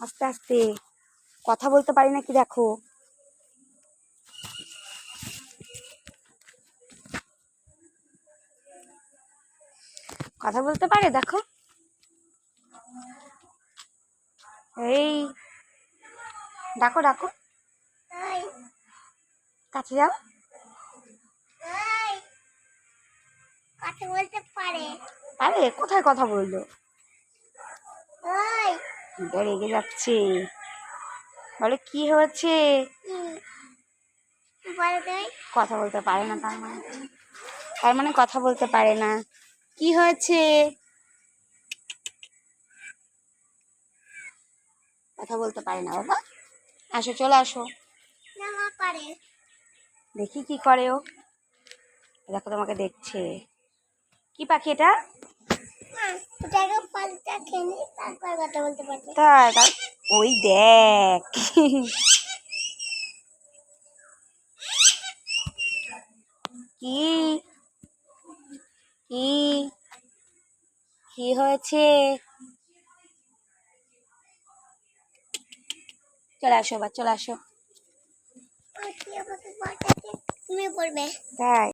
আস্তে আস্তে। কথা বলতে পারি নাকি দেখো? কথা বলতে পারে দেখো। এই ডাকো ডাকো। কাছে যাও। কথা বলতে পারে। পারে কোথায় কথা বলল? রেগে যাচ্ছে। বলে, কি হয়েছে? কথা বলতে পারে না, তার মানে। তার মানে কথা বলতে পারে না। কি হয়েছে? কথা বলতে পারে না, বাবা। আসো, চলে আসো। দেখি কি করে ও। দেখো, তোমাকে দেখছে। কি পাখি এটা? তাই ওই দেখ। কি? কি? কি হয়েছে? চলে আসো এবার চলে আসো। তুমি পড়বে। তাই।